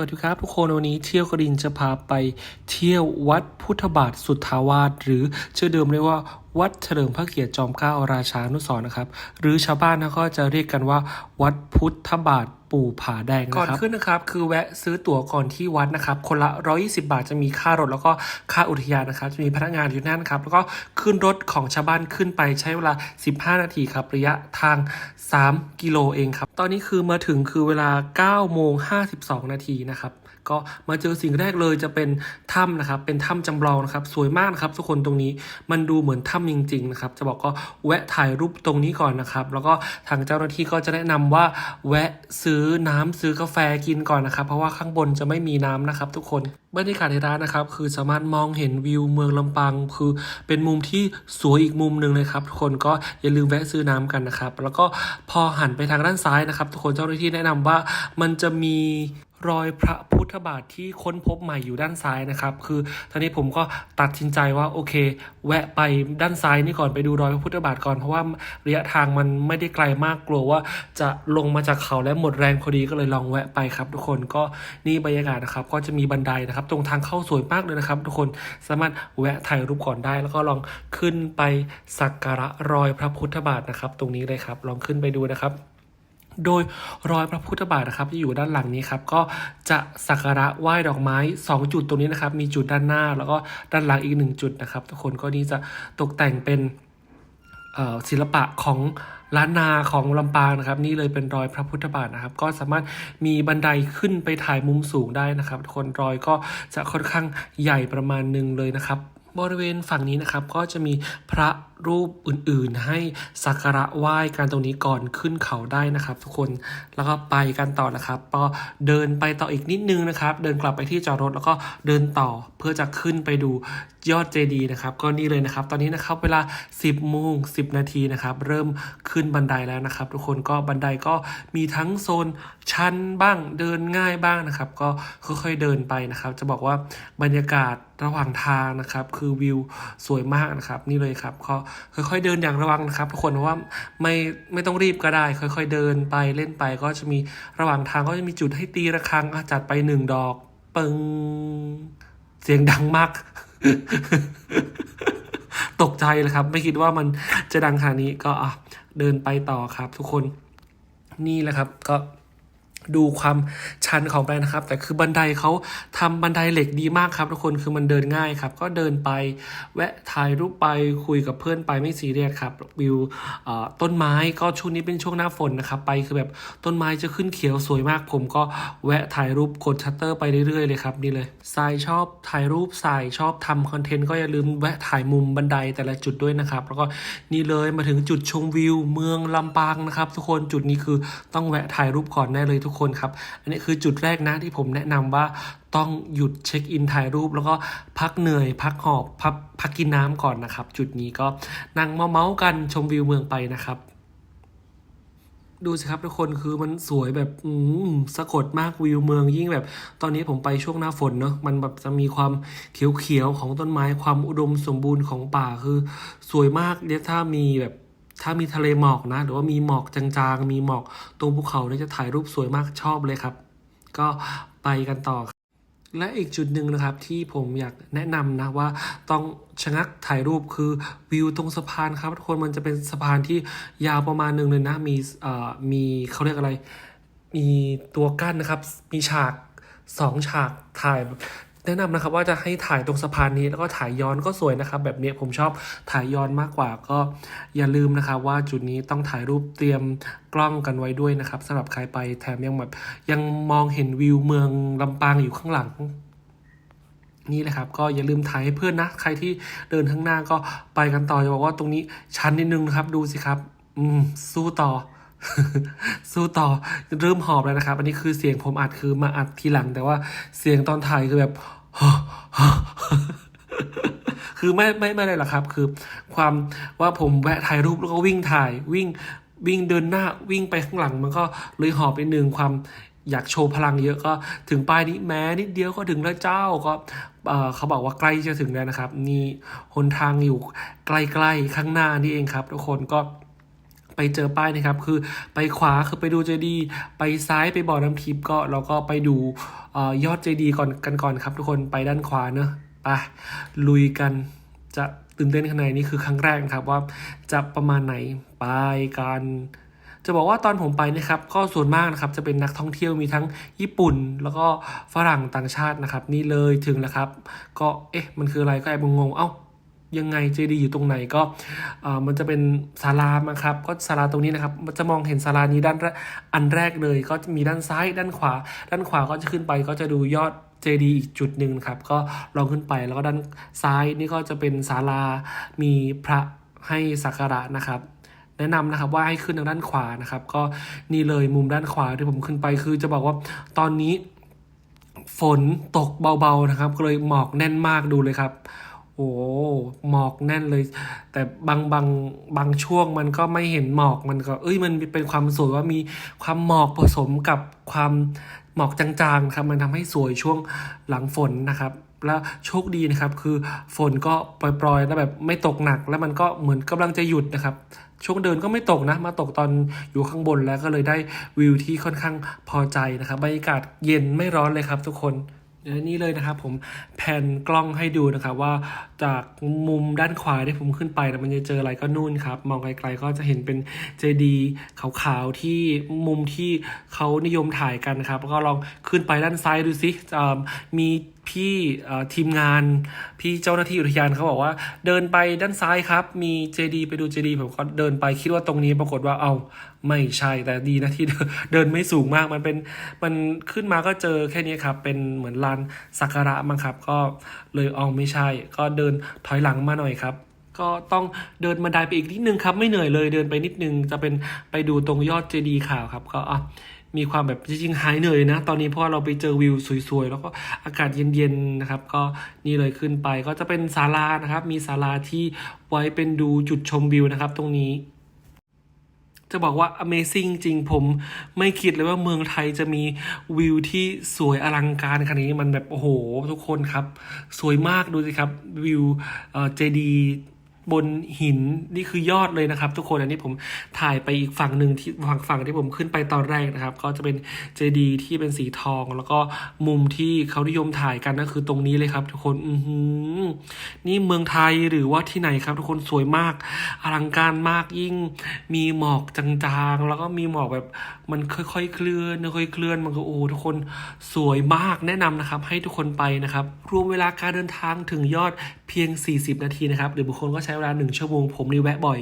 วัสดีครับทุกคนวันนี้เที่ยวกรินจะพาไปเที่ยววัดพุทธบาทสุทธาวาสหรือชื่อเดิมเรียกว่า วัดเฉลิมพระเกียรติจอมเกล้าราชานุสรนะครับ หรือชาวบ้านนะก็จะเรียกกันว่า วัดพุทธบาทปู่ผาแดงนะครับก่อนขึ้นนะครับ คือแวะซื้อตั๋วก่อนที่วัดนะครับ คนละ 120 บาทจะมีค่ารถแล้วก็ค่าอุทยานนะครับ จะมีพนักงานอยู่นั่นครับแล้วก็ขึ้นรถของชาวบ้านขึ้นไปใช้เวลา 15 นาทีครับระยะทาง 3 กิโลเองครับ ตอนนี้คือมาถึงคือเวลา9โมง52 นาทีนะครับก็มาเจอสิ่งแรกเลยจะเป็นถ้ำนะครับเป็นถ้ำจำลองนะครับสวยมากนะครับทุกคนตรงนี้มันดูเหมือนถ้ำจริงๆนะครับจะบอกก็แวะถ่ายรูปตรงนี้ก่อนนะครับ แล้วก็ทางเจ้าหน้าที่ก็จะแนะนำว่าแวะซื้อน้ำซื้อกาแฟกินก่อนนะครับ เพราะว่าข้างบนจะไม่มีน้ำนะครับ ทุกคนบรรยากาศในร้านนะครับ คือสามารถมองเห็นวิวเมืองลำปางคือเป็นมุมที่สวยอีกมุมหนึ่งเลยครับทุกคนก็อย่าลืมแวะซื้อน้ำกันนะครับ แล้วก็พอหันไปทางด้านซ้ายนะครับ ทุกคนเจ้าหน้าที่แนะนำว่ามันจะมี รอยพระพุทธบาทที่ค้นพบใหม่อยู่ด้านซ้ายนะครับ คือตอนนี้ผมก็ตัดสินใจว่าโอเค แวะไปด้านซ้ายนี่ก่อนไปดูรอยพระพุทธบาทก่อนเพราะว่าระยะทางมันไม่ได้ไกลมากกลัวว่า จะลงมาจากเขาและหมดแรงพอดีก็เลยลองแวะไปครับ ทุกคนก็นี่บรรยากาศนะครับ ก็จะมีบันไดนะครับ ตรงทางเข้าสวยมากเลยนะครับ ทุกคนสามารถแวะถ่ายรูปก่อนได้ แล้วก็ลองขึ้นไปสักการะรอยพระพุทธบาทนะครับ ตรงนี้เลยครับ ลองขึ้นไปดูนะครับ โดยรอยพระพุทธบาทนะครับที่อยู่ด้านหลังนี้ครับก็จะสักการะไหว้ดอกไม้ 2 จุดตรงนี้นะครับ มีจุดด้านหน้าแล้วก็ด้านหลังอีกหนึ่งจุดนะครับ ทุกคนก็นี่จะตกแต่งเป็นศิลปะของล้านนาของลำปางนะครับ นี่เลยเป็นรอยพระพุทธบาทนะครับ ก็สามารถมีบันไดขึ้นไปถ่ายมุมสูงได้นะครับทุกคนรอยก็จะค่อนข้างใหญ่ประมาณหนึ่งเลยนะครับ บริเวณฝั่งนี้นะครับก็จะมีพระ รูปอื่นๆ ให้สักการะไหว้กันตรงนี้ก่อนขึ้นเขาได้นะครับ ทุกคนแล้วก็ไปกันต่อนะครับก็เดินไปต่ออีกนิดนึงนะครับ เดินกลับไปที่จอดรถแล้วก็เดินต่อเพื่อจะขึ้นไปดูยอดเจดีย์นะครับ ก็นี่เลยนะครับ ตอนนี้นะครับเวลา 10โมง10 นาทีนะครับ เริ่มขึ้นบันไดแล้วนะครับ ทุกคนก็บันไดก็มีทั้งโซนชันบ้างเดินง่ายบ้างนะครับ ก็ค่อยๆเดินไปนะครับ จะบอกว่าบรรยากาศระหว่างทางนะครับ คือวิวสวยมากนะครับ นี่เลยครับก็ค่อยๆเดินอย่างระวังนะครับทุกคนเพราะว่าไม่ไม่ต้องรีบก็ได้ ค่อยๆเดินไปเล่นไปก็จะมีระหว่างทางก็จะมีจุดให้ตีระฆังอะจัดไปหนึ่งดอกปึงเสียงดังมากตกใจเลยครับ ไม่คิดว่ามันจะดังขนาดนี้ก็อะเดินไปต่อครับ ทุกคนนี่แหละครับ ก็ ดูความชันของไปนะครับ แต่คือบันไดเขาทำบันไดเหล็กดีมากครับทุกคนคือมันเดินง่ายครับ ก็เดินไปแวะถ่ายรูปไปคุยกับเพื่อนไปไม่ซีเรียสครับวิวต้นไม้ก็ช่วงนี้เป็นช่วงหน้าฝนนะครับ ไปคือแบบต้นไม้จะขึ้นเขียวสวยมากผมก็แวะถ่ายรูปกดชัตเตอร์ไปเรื่อยๆเลยครับนี่เลยสายชอบถ่ายรูปสายชอบทำคอนเทนต์ก็อย่าลืมแวะถ่ายมุมบันไดแต่ละจุดด้วยนะครับ แล้วก็นี่เลยมาถึงจุดชมวิวเมืองลำปางนะครับ ทุกคนจุดนี้คือต้องแวะถ่ายรูปก่อนแน่เลยทุกคนครับ อันนี้คือจุดแรกนะที่ผมแนะนำว่าต้องหยุดเช็คอินถ่ายรูป แล้วก็พักเหนื่อย พักหอบพักพักกินน้ำก่อนนะครับ จุดนี้ก็นั่งเมาเมากันชมวิวเมืองไปนะครับดูสิครับทุกคนคือมันสวยแบบอืมสะกดมากวิวเมืองยิ่งแบบ ตอนนี้ผมไปช่วงหน้าฝนเนอะมันแบบจะมีความเขียวๆของต้นไม้ความอุดมสมบูรณ์ของป่าคือ สวยมากเนี่ยถ้ามีแบบ ถ้ามีทะเลหมอกนะ หรือว่ามีหมอกจางๆ มีหมอกตรงภูเขาเนี่ยจะถ่ายรูปสวยมากชอบเลยครับ ก็ไปกันต่อครับและอีกจุดหนึ่งนะครับที่ผมอยากแนะนำนะว่าต้องชะงักถ่ายรูปคือวิวตรงสะพานครับทุกคนมันจะเป็นสะพานที่ยาวประมาณหนึ่งเลยนะ มีเอ่อมีเขาเรียกอะไร มีตัวกั้นนะครับ มีฉากสองฉากถ่าย แนะนำนะครับว่าจะให้ถ่ายตรงสะพานนี้แล้วก็ถ่ายย้อนก็สวยนะครับ แบบนี้ผมชอบถ่ายย้อนมากกว่าก็อย่าลืมนะครับว่าจุดนี้ต้องถ่ายรูปเตรียมกล้องกันไว้ด้วยนะครับสำหรับใครไปแถมยังแบบยังมองเห็นวิวเมืองลำปางอยู่ข้างหลังนี่แหละครับก็อย่าลืมถ่ายให้เพื่อนนะ ใครที่เดินข้างหน้าก็ไปกันต่อจะบอกว่าตรงนี้ชันนิดนึงนะครับดูสิครับ อืม สู้ต่อ สู้ต่อเริ่มหอบแล้วนะครับ อันนี้คือเสียงผมอัดคือมาอัดทีหลัง แต่ว่าเสียงตอนถ่ายคือแบบ คือไม่ไม่ไม่เลยหรอกครับ คือ ความว่าผมแวะถ่ายรูปแล้วก็วิ่งถ่ายวิ่งวิ่งเดินหน้าวิ่งไปข้างหลัง มันก็เลยหอบไปหนึ่งความอยากโชว์พลังเยอะก็ถึงป้ายนี้แม้นิดเดียวก็ถึงแล้วเจ้าก็เอ่อเขาบอกว่าใกล้จะถึงแล้วนะครับ นี่หนทางอยู่ใกล้ๆข้างหน้านี่เองครับ ทุกคนก็ ไปเจอป้ายนะครับ คือไปขวาคือไปดูเจดีย์ไปซ้ายไปบ่อน้ำทิพย์ก็เราก็ไปดูออยอดเจดีย์ก่อนกันก่อนครับ ทุกคนไปด้านขวาเนอะไปลุยกันจะตื่นเต้นข้างในนี่คือครั้งแรกนะครับว่าจะประมาณไหนไปกันจะบอกว่าตอนผมไปนะครับก็ส่วนมากนะครับจะเป็นนักท่องเที่ยวมีทั้งญี่ปุ่น แล้วก็ฝรั่งต่างชาตินะครับ นี่เลยถึงแล้วครับ ก็เอ๊ะมันคืออะไรก็แอบงงเอ้า ยังไงเจดีอยู่ตรงไหนก็มันจะเป็นศาลามาครับ ก็ศาลาตรงนี้นะครับจะมองเห็นศาลานี้ด้านอันแรกเลย ก็จะมีด้านซ้าย ด้านขวา ด้านขวาก็จะขึ้นไปก็จะดูยอดเจดีอีกจุดหนึ่งครับ ก็ลองขึ้นไปแล้วก็ด้านซ้ายนี่ก็จะเป็นศาลามีพระให้สักการะนะครับแนะนำนะครับว่าให้ขึ้นทางด้านขวานะครับ ก็นี่เลยมุมด้านขวาที่ผมขึ้นไปคือจะบอกว่าตอนนี้ฝนตกเบาๆนะครับ ก็เลยหมอกแน่นมากดูเลยครับ โอ้หมอกแน่นเลย แต่บางบางบางช่วงมันก็ไม่เห็นหมอกมันก็ เอ้ยมันเป็นความสวยว่ามีความหมอกผสมกับความหมอกจางๆครับ มันทำให้สวยช่วงหลังฝนนะครับ แล้วโชคดีนะครับคือฝนก็ปล่อยๆแล้วแบบไม่ตกหนัก แล้วมันก็เหมือนกำลังจะหยุดนะครับ ช่วงเดินก็ไม่ตกนะ มาตกตอนอยู่ข้างบนแล้วก็เลยได้วิวที่ค่อนข้างพอใจนะครับบรรยากาศเย็นไม่ร้อนเลยครับทุกคน นี่เลยนะครับผมแผ่นกล้องให้ดูนะครับว่าจากมุมด้านขวาที่ผมขึ้นไปนะมันจะเจออะไรก็นู่นครับ มองไกลๆก็จะเห็นเป็นเจดีขาวๆที่มุมที่เขานิยมถ่ายกันนะครับแล้วก็ลองขึ้นไปด้านซ้ายดูสิมีพี่ทีมงานพี่เจ้าหน้าที่อุทยานเขาบอกว่า เดินไปด้านซ้ายครับ มีเจดีไปดูเจดีผมก็เดินไปคิดว่าตรงนี้ปรากฏว่าเอาไม่ใช่แต่ดีนะที่เดินเดินไม่สูงมากมันเป็นมันขึ้นมาก็เจอแค่นี้ครับ เป็นเหมือนลานสักการะมั้งครับ ก็เลยเอาไม่ใช่ ก็เดินถอยหลังมาหน่อยครับก็ต้องเดินบันไดไปอีกนิดนึงครับ ไม่เหนื่อยเลยเดินไปนิดนึงจะเป็นไปดูตรงยอดเจดีย์ขาวครับ ก็อะ มีความแบบจริงๆหายเหนื่อยนะ ตอนนี้เพราะว่าเราไปเจอวิวสวยๆ แล้วก็อากาศเย็นๆนะครับ ก็นี่เลยขึ้นไปก็จะเป็นศาลานะครับ มีศาลาที่ไว้เป็นดูจุดชมวิวนะครับ ตรงนี้ จะบอกว่า Amazing จริงผมไม่คิดเลยว่าเมืองไทยจะมีวิวที่สวยอลังการขนาดนี้มันแบบโอ้โห ทุกคนครับ สวยมากดูสิครับวิวเอ่อเจดี บนหินนี่คือยอดเลยนะครับ ทุกคนอันนี้ผมถ่ายไปอีกฝั่งหนึ่งที่ฝั่งฝั่งที่ผมขึ้นไปตอนแรกนะครับ ก็จะเป็นเจดีที่เป็นสีทอง แล้วก็มุมที่เขานิยมถ่ายกันก็คือตรงนี้เลยครับ ทุกคนอือหือนี่เมืองไทยหรือว่าที่ไหนครับ ทุกคนสวยมากอลังการมากยิ่ง มีหมอกจางๆ แล้วก็มีหมอกแบบมันค่อยๆ เคลื่อนค่อยๆเคลื่อนมันก็โอ้ทุกคนสวยมากแนะนำนะครับ ให้ทุกคนไปนะครับรวมเวลาการเดินทางถึงยอด เพียง 40 นาทีนะครับ หรือบางคนก็ใช้เวลา 1 ชั่วโมงผมนี่แวะบ่อย